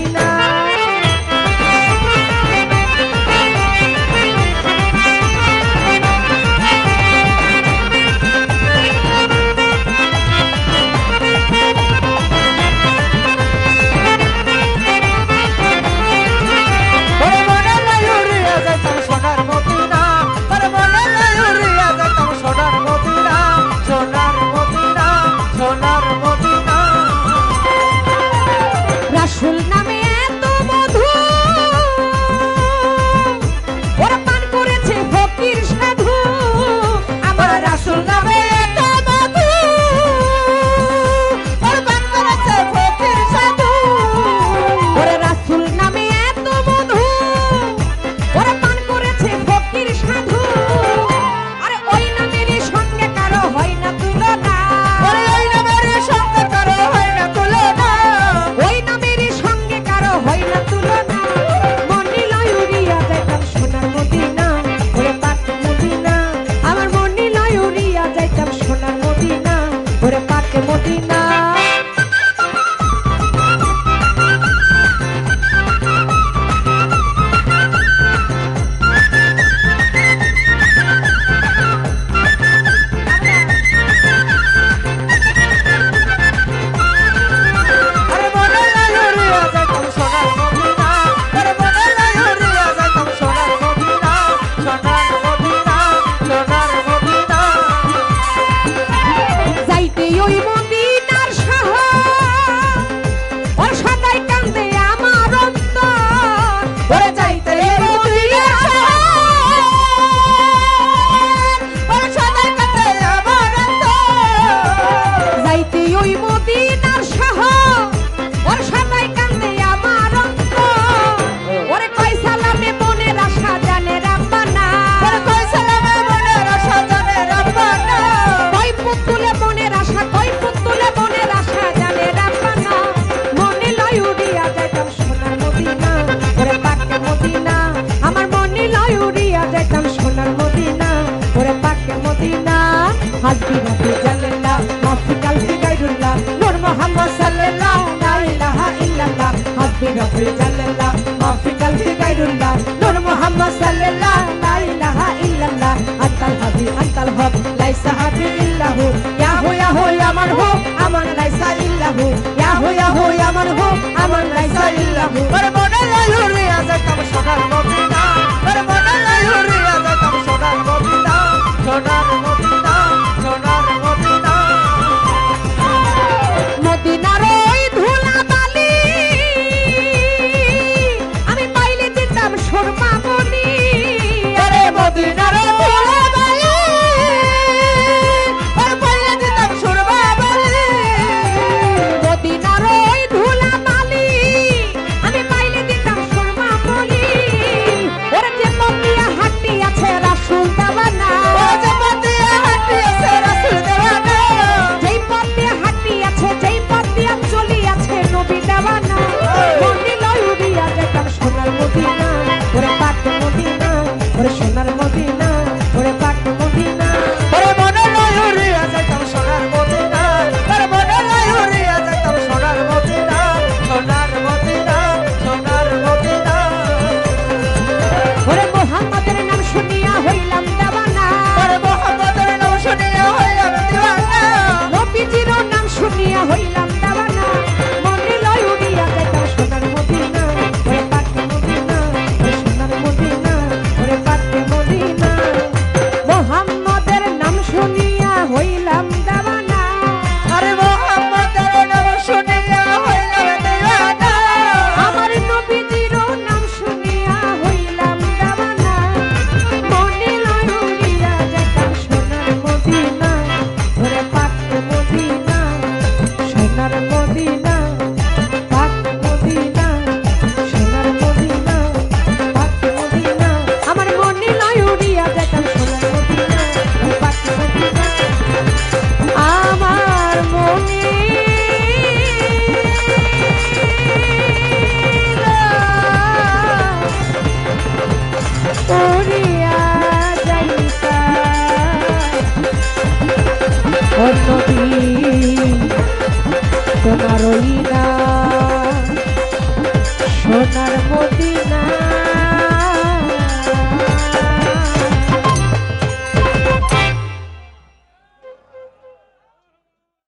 Medina. Haz vida, que ya le da, más que al final. Mohammad সাল্লাল্লাহ লা ইলাহা ইল্লাল্লাহ হাসবি রব্বি জাল্লাল্লাহ মাফি কালবি গায়রুল্লাহ নূর মোহাম্মদ সাল্লাল্লাহ লা ইলাহা ইল্লাল্লাহ